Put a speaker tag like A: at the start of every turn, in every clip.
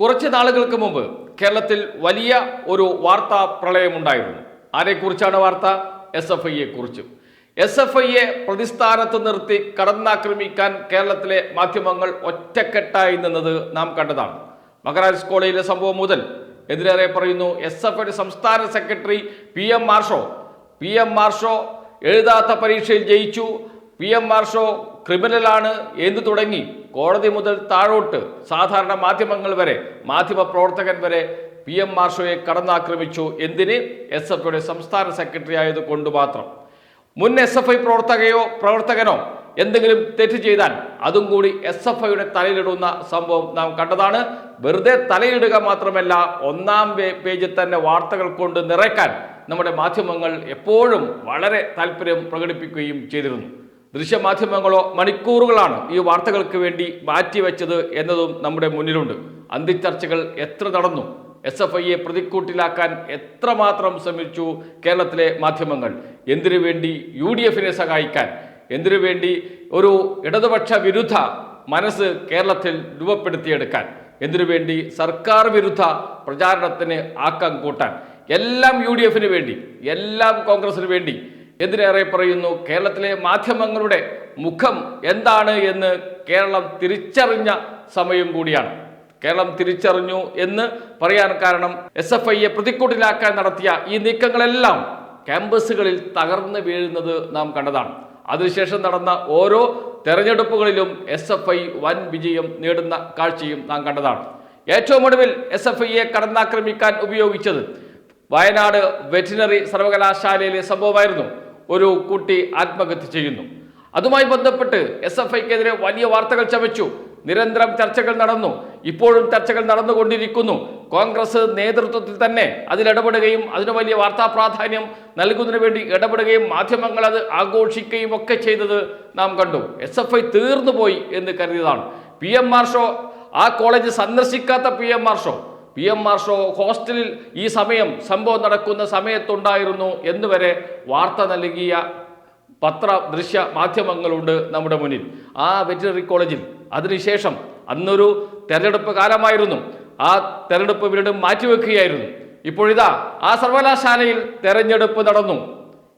A: കുറച്ച് നാളുകൾക്ക് മുമ്പ് കേരളത്തിൽ വലിയ ഒരു വാർത്താ പ്രളയമുണ്ടായിരുന്നു ആരെക്കുറിച്ചാണ് വാർത്ത? എസ് എഫ് ഐയെ കുറിച്ചും എസ് എഫ് ഐയെ പ്രതിസ്ഥാനത്ത് നിർത്തി കടന്നാക്രമിക്കാൻ കേരളത്തിലെ മാധ്യമങ്ങൾ ഒറ്റക്കെട്ടായി നിന്നത് നാം കണ്ടതാണ്. മകരാജ് കോളേജിലെ സംഭവം മുതൽ എതിരേറെ പറയുന്നു എസ് എഫ് ഐയുടെ സംസ്ഥാന secretary P M Marsho. P M Marsho എഴുതാത്ത പരീക്ഷയിൽ ജയിച്ചു. പി എം മാർഷോ ക്രിമിനലാണ് എന്ന് തുടങ്ങി. കോടതി മുതൽ താഴോട്ട് സാധാരണ മാധ്യമങ്ങൾ വരെ മാധ്യമ പ്രവർത്തകൻ വരെ പി എം മാർഷോയെ കടന്നാക്രമിച്ചു. എന്തിന്? എസ് എഫ് ഐയുടെ സംസ്ഥാന സെക്രട്ടറി ആയതുകൊണ്ട് മാത്രം. മുൻ എസ് എഫ് ഐ പ്രവർത്തകയോ പ്രവർത്തകനോ എന്തെങ്കിലും തെറ്റ് ചെയ്താൽ അതും കൂടി എസ് എഫ് ഐയുടെ തലയിലിടുന്ന സംഭവം നാം കണ്ടതാണ്. വെറുതെ തലയിടുക മാത്രമല്ല ഒന്നാം പേജിൽ തന്നെ വാർത്തകൾ കൊണ്ട് നിറയ്ക്കാൻ നമ്മുടെ മാധ്യമങ്ങൾ എപ്പോഴും വളരെ താല്പര്യം പ്രകടിപ്പിക്കുകയും ചെയ്തിരുന്നു. ദൃശ്യമാധ്യമങ്ങളോ മണിക്കൂറുകളാണ് ഈ വാർത്തകൾക്ക് വേണ്ടി മാറ്റിവെച്ചത് എന്നതും നമ്മുടെ മുന്നിലുണ്ട്. അന്തിച്ചർച്ചകൾ എത്ര നടന്നു? എസ് എഫ് ഐയെ പ്രതിക്കൂട്ടിലാക്കാൻ എത്രമാത്രം ശ്രമിച്ചു കേരളത്തിലെ മാധ്യമങ്ങൾ? എന്തിനു വേണ്ടി യു ഡി എഫിനെ സഹായിക്കാൻ? എന്തിനു വേണ്ടി ഒരു ഇടതുപക്ഷ വിരുദ്ധ മനസ്സ് കേരളത്തിൽ രൂപപ്പെടുത്തിയെടുക്കാൻ? എന്തിനു വേണ്ടി സർക്കാർ വിരുദ്ധ പ്രചാരണത്തിന് ആക്കം കൂട്ടാൻ? എല്ലാം യു ഡി എഫിന് വേണ്ടി എല്ലാം കോൺഗ്രസിന് വേണ്ടി എന്തിനേറെ പറയുന്നു കേരളത്തിലെ മാധ്യമങ്ങളുടെ മുഖം എന്താണ് എന്ന് കേരളം തിരിച്ചറിഞ്ഞ സമയം കൂടിയാണ്. കേരളം തിരിച്ചറിഞ്ഞു എന്ന് പറയാൻ കാരണം എസ് എഫ് ഐയെ പ്രതിക്കൂട്ടിലാക്കാൻ നടത്തിയ ഈ നീക്കങ്ങളെല്ലാം ക്യാമ്പസുകളിൽ തകർന്നു വീഴുന്നത് നാം കണ്ടതാണ്. അതിനുശേഷം നടന്ന ഓരോ തെരഞ്ഞെടുപ്പുകളിലും എസ് എഫ് ഐ വൻ വിജയം നേടുന്ന കാഴ്ചയും നാം കണ്ടതാണ്. ഏറ്റവും ഒടുവിൽ എസ് എഫ് ഐയെ കടന്നാക്രമിക്കാൻ ഉപയോഗിച്ചത് വയനാട് വെറ്റിനറി സർവകലാശാലയിലെ സംഭവമായിരുന്നു. ഒരു കുട്ടി ആത്മഹത്യ ചെയ്യുന്നു. അതുമായി ബന്ധപ്പെട്ട് എസ് എഫ് ഐക്കെതിരെ വലിയ വാർത്തകൾ ചമച്ചു. നിരന്തരം ചർച്ചകൾ നടന്നു. ഇപ്പോഴും ചർച്ചകൾ നടന്നുകൊണ്ടിരിക്കുന്നു. കോൺഗ്രസ് നേതൃത്വത്തിൽ തന്നെ അതിലിടപെടുകയും അതിന് വലിയ വാർത്താ പ്രാധാന്യം നൽകുന്നതിന് വേണ്ടി ഇടപെടുകയും മാധ്യമങ്ങൾ അത് ആഘോഷിക്കുകയും ഒക്കെ ചെയ്തത് നാം കണ്ടു. എസ് എഫ് ഐ തീർന്നുപോയി എന്ന് കരുതിയതാണ്. പി എം മാർഷോ ആ college സന്ദർശിക്കാത്ത P M Marsho P M Marsho ഹോസ്റ്റലിൽ ഈ സമയം സംഭവം നടക്കുന്ന സമയത്തുണ്ടായിരുന്നു എന്ന് വരെ വാർത്ത നൽകിയ പത്ര ദൃശ്യ മാധ്യമങ്ങളുണ്ട് നമ്മുടെ മുന്നിൽ. ആ വെറ്റിനറി കോളേജിൽ. അതിനുശേഷം അന്നൊരു തെരഞ്ഞെടുപ്പ് കാലമായിരുന്നു. ആ തെരഞ്ഞെടുപ്പ് വീണ്ടും മാറ്റിവെക്കുകയായിരുന്നു. ഇപ്പോഴിതാ ആ സർവകലാശാലയിൽ തെരഞ്ഞെടുപ്പ് നടന്നു.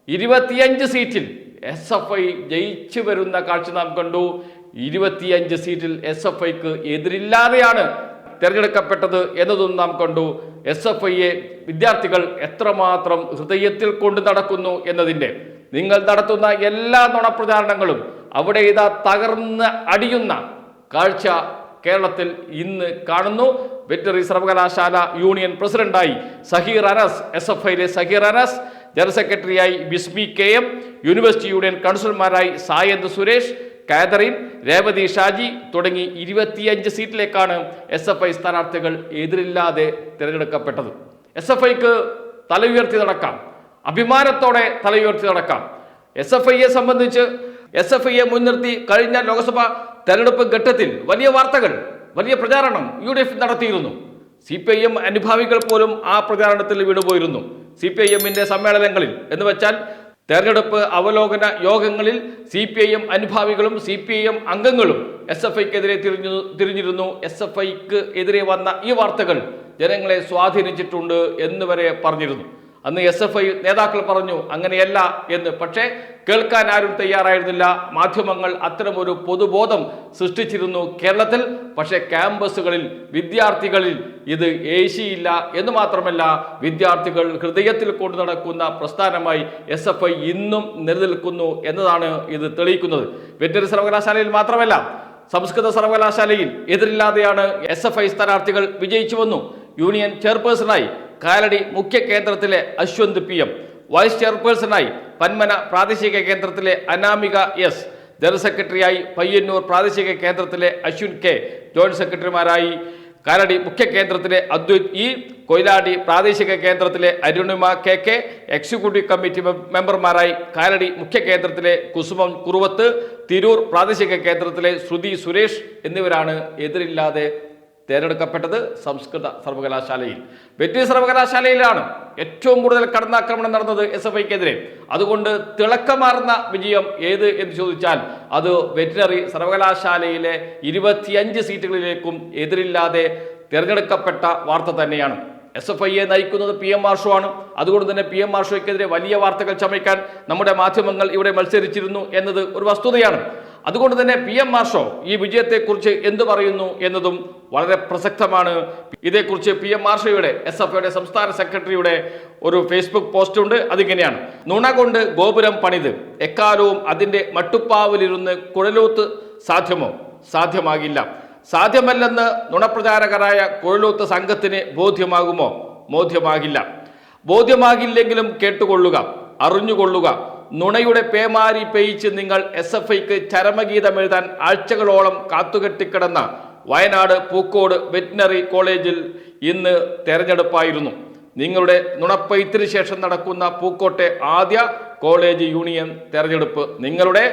A: ഇരുപത്തിയഞ്ച് സീറ്റിൽ എസ് എഫ് ഐ ജയിച്ചു വരുന്ന കാഴ്ച നാം കണ്ടു. ഇരുപത്തിയഞ്ച് സീറ്റിൽ എസ് എഫ് ഐക്ക് എതിരില്ലാതെയാണ് തിരഞ്ഞെടുക്കപ്പെട്ടത് എന്നതും നാം കണ്ടു. എസ് എഫ് ഐയെ വിദ്യാർത്ഥികൾ എത്രമാത്രം ഹൃദയത്തിൽ കൊണ്ട് നടക്കുന്നു എന്നതിന്റെ. നിങ്ങൾ നടത്തുന്ന എല്ലാ നുണപ്രചാരണങ്ങളും അവിടെ ഇതാ തകർന്ന് അടിയുന്ന കാഴ്ച കേരളത്തിൽ ഇന്ന് കാണുന്നു. വെറ്ററി സർവകലാശാല യൂണിയൻ പ്രസിഡന്റായി സഹീർ അനസ് എസ് എഫ് ഐയിലെ സഹീർ അനസ് ജനറൽ സെക്രട്ടറിയായി Bismi K M university union കൗൺസിലർമാരായി Sayanth Suresh Catherine Revathi Shaji തുടങ്ങി ഇരുപത്തിയഞ്ച് സീറ്റിലേക്കാണ് എസ് എഫ് ഐ സ്ഥാനാർത്ഥികൾ എതിരില്ലാതെ തിരഞ്ഞെടുക്കപ്പെട്ടത്. എസ് എഫ് ഐക്ക് തല ഉയർത്തി നടക്കാം. അഭിമാനത്തോടെ തല ഉയർത്തി നടക്കാം എസ് എഫ് ഐയെ സംബന്ധിച്ച് എസ് എഫ് ഐയെ മുൻനിർത്തി കഴിഞ്ഞ ലോക്സഭ തെരഞ്ഞെടുപ്പ് ഘട്ടത്തിൽ വലിയ വാർത്തകൾ വലിയ പ്രചാരണം യു ഡി എഫ് നടത്തിയിരുന്നു. സി പി ഐ എം അനുഭാവികൾ പോലും ആ പ്രചാരണത്തിൽ വീണുപോയിരുന്നു സി പി ഐ എമ്മിന്റെ സമ്മേളനങ്ങളിൽ. എന്ന് വെച്ചാൽ തെരഞ്ഞെടുപ്പ് അവലോകന യോഗങ്ങളിൽ സി പി ഐ എം അനുഭാവികളും സി പി ഐ എം അംഗങ്ങളും എസ് എഫ് ഐക്കെതിരെ തിരിഞ്ഞു തിരിഞ്ഞിരുന്നു. എസ് എഫ് ഐക്ക് എതിരെ വന്ന ഈ വാർത്തകൾ ജനങ്ങളെ സ്വാധീനിച്ചിട്ടുണ്ട് എന്ന് വരെ പറഞ്ഞിരുന്നു. അന്ന് എസ് എഫ് ഐ നേതാക്കൾ പറഞ്ഞു അങ്ങനെയല്ല എന്ന്. പക്ഷേ കേൾക്കാൻ ആരും തയ്യാറായിരുന്നില്ല. മാധ്യമങ്ങൾ അത്തരമൊരു പൊതുബോധം സൃഷ്ടിച്ചിരുന്നു കേരളത്തിൽ. പക്ഷേ ക്യാമ്പസുകളിൽ വിദ്യാർത്ഥികളിൽ ഇത് ഏശിയില്ല എന്ന് മാത്രമല്ല വിദ്യാർത്ഥികൾ ഹൃദയത്തിൽ കൊണ്ടു നടക്കുന്ന പ്രസ്ഥാനമായി എസ് എഫ് ഐ ഇന്നും നിലനിൽക്കുന്നു എന്നതാണ് ഇത് തെളിയിക്കുന്നത്. വെറ്ററി സർവകലാശാലയിൽ മാത്രമല്ല സംസ്കൃത സർവകലാശാലയിൽ എതിരില്ലാതെയാണ് എസ് എഫ് ഐ സ്ഥാനാർത്ഥികൾ വിജയിച്ചു വന്നു. യൂണിയൻ ചെയർപേഴ്സണായി കാലടി മുഖ്യ കേന്ദ്രത്തിലെ അശ്വന്ത് പി എം. വൈസ് ചെയർപേഴ്സണായി പന്മന പ്രാദേശിക കേന്ദ്രത്തിലെ അനാമിക എസ്. ജനറൽ സെക്രട്ടറിയായി പയ്യന്നൂർ പ്രാദേശിക കേന്ദ്രത്തിലെ അശ്വിൻ കെ. ജോയിന്റ് സെക്രട്ടറിമാരായി കാലടി മുഖ്യ കേന്ദ്രത്തിലെ അദ്വൈത് ഇ. കൊയിലാടി പ്രാദേശിക കേന്ദ്രത്തിലെ Arunima K. K. Executive committee മെമ്പർമാരായി Kalady മുഖ്യ കേന്ദ്രത്തിലെ കുസുമം കുറുവത്ത് തിരൂർ പ്രാദേശിക കേന്ദ്രത്തിലെ ശ്രുതി സുരേഷ് എന്നിവരാണ് എതിരില്ലാതെ തിരഞ്ഞെടുക്കപ്പെട്ടത് സംസ്കൃത സർവകലാശാലയിൽ. വെറ്റി സർവകലാശാലയിലാണ് ഏറ്റവും കൂടുതൽ കടന്നാക്രമണം നടന്നത് എസ് എഫ് ഐക്കെതിരെ. അതുകൊണ്ട് തിളക്കമാർന്ന വിജയം ഏത് എന്ന് ചോദിച്ചാൽ അത് വെറ്റിനറി സർവകലാശാലയിലെ ഇരുപത്തിയഞ്ച് സീറ്റുകളിലേക്കും എതിരില്ലാതെ തിരഞ്ഞെടുക്കപ്പെട്ട വാർത്ത തന്നെയാണ്. എസ് എഫ് ഐയെ നയിക്കുന്നത് പി എം മാർഷു ആണ്. അതുകൊണ്ട് തന്നെ പി എം മാർഷോയ്ക്കെതിരെ വലിയ വാർത്തകൾ ചമയ്ക്കാൻ നമ്മുടെ മാധ്യമങ്ങൾ ഇവിടെ മത്സരിച്ചിരുന്നു എന്നത് ഒരു വസ്തുതയാണ്. അതുകൊണ്ട് തന്നെ പി എം മാർഷോ ഈ വിജയത്തെക്കുറിച്ച് എന്തു പറയുന്നു എന്നതും വളരെ പ്രസക്തമാണ്. ഇതേക്കുറിച്ച് പി എം മാർഷയുടെ എസ് എഫ് ഐയുടെ സംസ്ഥാന സെക്രട്ടറിയുടെ ഒരു ഫേസ്ബുക്ക് പോസ്റ്റ് ഉണ്ട്. അതിങ്ങനെയാണ്. നുണ കൊണ്ട് ഗോപുരം പണിത്. എക്കാലവും അതിന്റെ മട്ടുപ്പാവിലിരുന്ന് കുഴലൂത്ത് സാധ്യമോ? സാധ്യമാകില്ല. സാധ്യമല്ലെന്ന് നുണപ്രചാരകരായ കുഴലൂത്ത് സംഘത്തിന് ബോധ്യമാകുമോ? ബോധ്യമാകില്ല. ബോധ്യമാകില്ലെങ്കിലും കേട്ടുകൊള്ളുക അറിഞ്ഞുകൊള്ളുക. നുണയുടെ പേമാരി പേയിച്ച് നിങ്ങൾ എസ് എഫ് ഐക്ക് ചരമഗീതം എഴുതാൻ ആഴ്ചകളോളം കാത്തുകെട്ടിക്കിടന്ന വയനാട് പൂക്കോട് വെറ്റിനറി കോളേജിൽ ഇന്ന് തെരഞ്ഞെടുപ്പായിരുന്നു. നിങ്ങളുടെ നുണപ്പെയ്ത്തിന് ശേഷം നടക്കുന്ന പൂക്കോട്ടെ ആദ്യ കോളേജ് യൂണിയൻ തെരഞ്ഞെടുപ്പ്. നിങ്ങളുടെ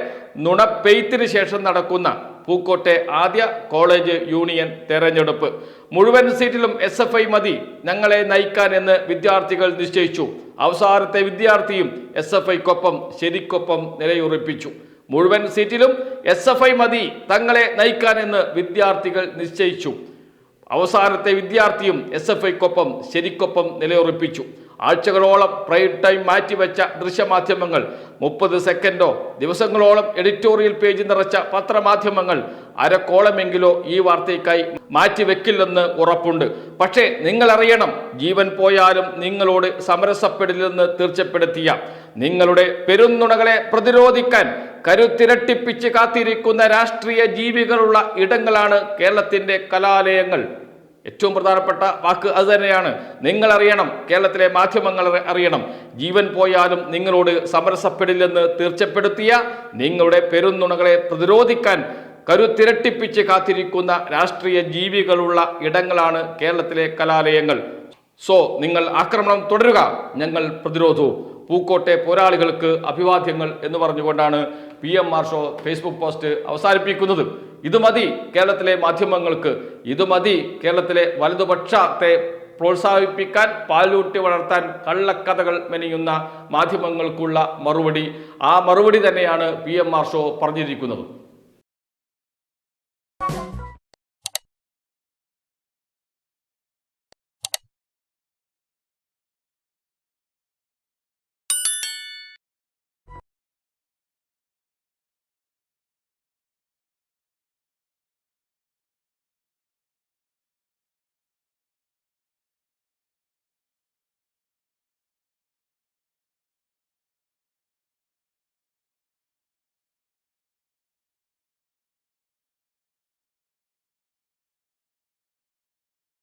A: നുണപ്പെയ്ത്തിന് ശേഷം നടക്കുന്ന പൂക്കോട്ടെ ആദ്യ കോളേജ് യൂണിയൻ തെരഞ്ഞെടുപ്പ്. മുഴുവൻ സീറ്റിലും എസ് എഫ് ഐ മതി. ഞങ്ങളെ നയിക്കാൻ എന്ന് വിദ്യാർത്ഥികൾ നിശ്ചയിച്ചു. അവസാനത്തെ വിദ്യാർത്ഥിയും എസ് എഫ് ഐക്കൊപ്പം ശരിക്കൊപ്പം നിലയുറപ്പിച്ചു. മുഴുവൻ സീറ്റിലും എസ് എഫ് ഐ മതി തങ്ങളെ നയിക്കാനെന്ന് വിദ്യാർത്ഥികൾ നിശ്ചയിച്ചു. അവസാനത്തെ വിദ്യാർത്ഥിയും എസ് എഫ് ഐക്കൊപ്പം ശരിക്കൊപ്പം നിലയുറപ്പിച്ചു. ആഴ്ചകളോളം പ്രൈം ടൈം മാറ്റിവെച്ച ദൃശ്യമാധ്യമങ്ങൾ മുപ്പത് സെക്കൻഡോ ദിവസങ്ങളോളം എഡിറ്റോറിയൽ പേജ് നിറച്ച പത്രമാധ്യമങ്ങൾ അരക്കോളമെങ്കിലോ ഈ വാർത്തയ്ക്കായി മാറ്റിവെക്കില്ലെന്ന് ഉറപ്പുണ്ട്. പക്ഷേ നിങ്ങളറിയണം ജീവൻ പോയാലും നിങ്ങളോട് സമരസപ്പെടില്ലെന്ന് തീർച്ചപ്പെടുത്തിയ നിങ്ങളുടെ പെരുന്നുണകളെ പ്രതിരോധിക്കാൻ കരുത്തിരട്ടിപ്പിച്ച് കാത്തിരിക്കുന്ന രാഷ്ട്രീയ ജീവികളുള്ള ഇടങ്ങളാണ് കേരളത്തിന്റെ കലാലയങ്ങൾ. ഏറ്റവും പ്രധാനപ്പെട്ട വാക്ക് അത് തന്നെയാണ്. നിങ്ങൾ അറിയണം കേരളത്തിലെ മാധ്യമങ്ങൾ അറിയണം. ജീവൻ പോയാലും നിങ്ങളോട് സമരസപ്പെടില്ലെന്ന് തീർച്ചപ്പെടുത്തിയ നിങ്ങളുടെ പെരുന്നുണകളെ പ്രതിരോധിക്കാൻ കരുത്തിരട്ടിപ്പിച്ച് കാത്തിരിക്കുന്ന രാഷ്ട്രീയ ജീവികളുള്ള ഇടങ്ങളാണ് കേരളത്തിലെ കലാലയങ്ങൾ. സോ നിങ്ങൾ ആക്രമണം തുടരുക ഞങ്ങൾ പ്രതിരോധവും പൂക്കോട്ടെ പോരാളികൾക്ക് അഭിവാദ്യങ്ങൾ എന്ന് പറഞ്ഞുകൊണ്ടാണ് P M Marsho Facebook post അവസാനിപ്പിക്കുന്നത്. ഇത് മതി കേരളത്തിലെ മാധ്യമങ്ങൾക്ക്. ഇത് മതി കേരളത്തിലെ വലതുപക്ഷത്തെ പ്രോത്സാഹിപ്പിക്കാൻ പാലൂട്ടി വളർത്താൻ കള്ളക്കഥകൾ മെനയുന്ന മാധ്യമങ്ങൾക്കുള്ള മറുപടി. ആ മറുപടി തന്നെയാണ് പി എം മാർഷോ പറഞ്ഞിരിക്കുന്നത്.